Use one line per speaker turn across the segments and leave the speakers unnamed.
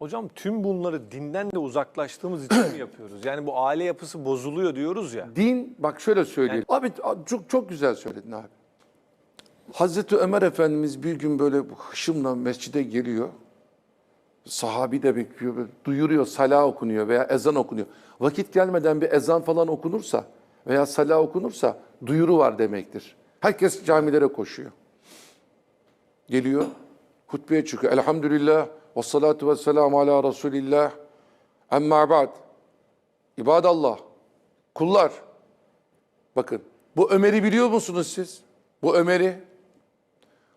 Hocam tüm bunları dinden de uzaklaştığımız için mi yapıyoruz? Yani bu aile yapısı bozuluyor diyoruz ya.
Din bak şöyle söyleyeyim. Abi çok çok güzel söyledin abi. Hazreti Ömer Efendimiz bir gün böyle hışımla mescide geliyor. Sahabi de bekliyor. Duyuruyor, salah okunuyor veya ezan okunuyor. Vakit gelmeden bir ezan falan okunursa veya salah okunursa duyuru var demektir. Herkes camilere koşuyor. Geliyor, hutbeye çıkıyor. Elhamdülillah ve salatu ve selamu ala Resulillah. Emma ba'd. İbadallah. Kullar. Bakın bu Ömer'i biliyor musunuz siz? Bu Ömer'i.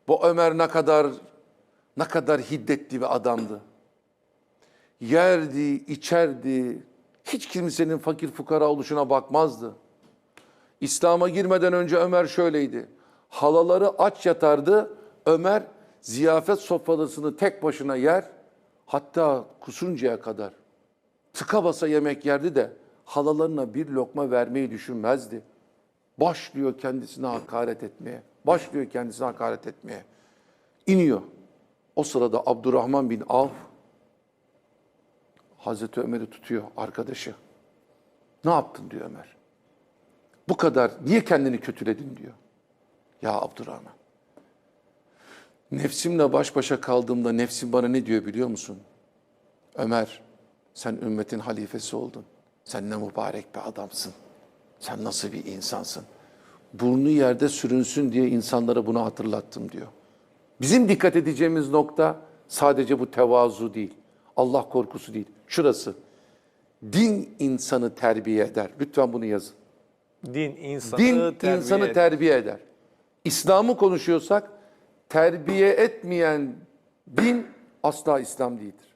Bu Ömer ne kadar ne kadar hiddetli bir adamdı. Yerdi, içerdi. Hiç kimsenin fakir fukara oluşuna bakmazdı. İslam'a girmeden önce Ömer şöyleydi. Halaları aç yatardı. Ömer ziyafet sofrasını tek başına yer. Hatta kusuncaya kadar tıka basa yemek yerdi de halalarına bir lokma vermeyi düşünmezdi. Başlıyor kendisine hakaret etmeye. Başlıyor kendisine hakaret etmeye. İniyor. O sırada Abdurrahman bin Avf Hazreti Ömer'i tutuyor arkadaşı. Ne yaptın diyor Ömer. Bu kadar niye kendini kötüledin diyor. Ya Abdurrahman. Nefsimle baş başa kaldığımda nefsim bana ne diyor biliyor musun? Ömer sen ümmetin halifesi oldun. Sen ne mübarek bir adamsın. Sen nasıl bir insansın. Burnu yerde sürünsün diye insanlara bunu hatırlattım diyor. Bizim dikkat edeceğimiz nokta sadece bu tevazu değil. Allah korkusu değil. Şurası. Din insanı terbiye eder. Lütfen bunu yazın.
Din insanı
Din
terbiye
insanı
eder.
terbiye eder. İslam'ı konuşuyorsak terbiye etmeyen din asla İslam değildir.